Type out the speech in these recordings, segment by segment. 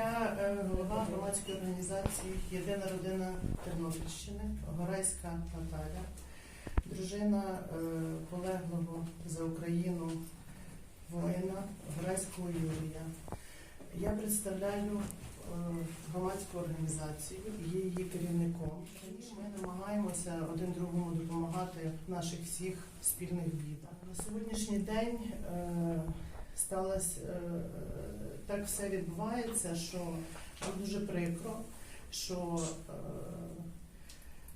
Я е, голова громадської організації Єдина родина Тернопільщини, Горайська Наталя, дружина е, полеглого за Україну воїна Горайського Юрія. Я представляю е, громадську організацію, є її керівником. Ми намагаємося один другому допомагати в наших всіх спільних бідах. На сьогоднішній день сталося е, так все відбувається, що нам дуже прикро, що е,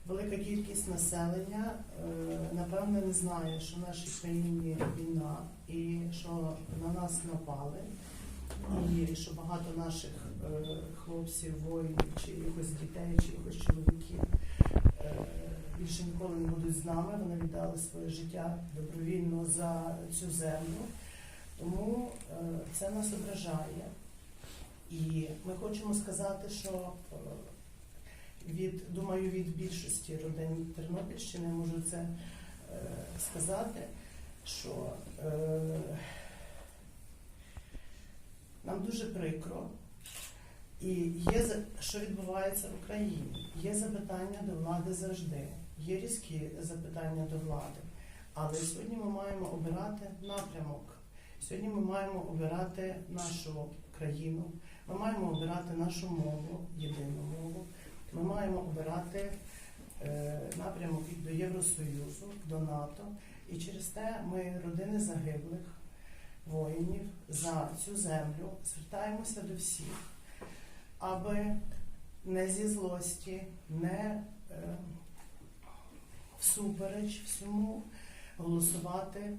велика кількість населення е, напевне не знає, що в нашій країні війна і що на нас напали, і що багато наших хлопців, воїнів, чи якось дітей, чи якось чоловіків більше ніколи не будуть з нами. Вони віддали своє життя добровільно за цю землю. Тому е, це нас ображає. І ми хочемо сказати, що е, від, думаю, від більшості родин Тернопільщини можу це е, сказати, що нам дуже прикро. І є що відбувається в Україні. Є запитання до влади завжди, є різкі запитання до влади. Але сьогодні ми маємо обирати напрямок. Сьогодні ми маємо обирати нашу країну, ми маємо обирати нашу мову, єдину мову. Ми маємо обирати е, напрямок до Євросоюзу, до НАТО. І через те ми, родини загиблих воїнів, за цю землю звертаємося до всіх, аби не зі злості, не е, всупереч всьому голосувати.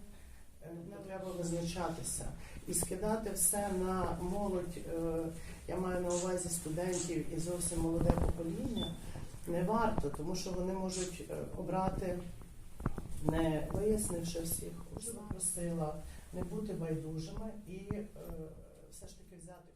Е, Нам треба визначатися і скидати все на молодь. е, Я маю на увазі студентів і зовсім молоде покоління. Не варто, тому що вони можуть е, обрати, не вияснивши всіх, Уже попросила не бути байдужими і все ж таки взяти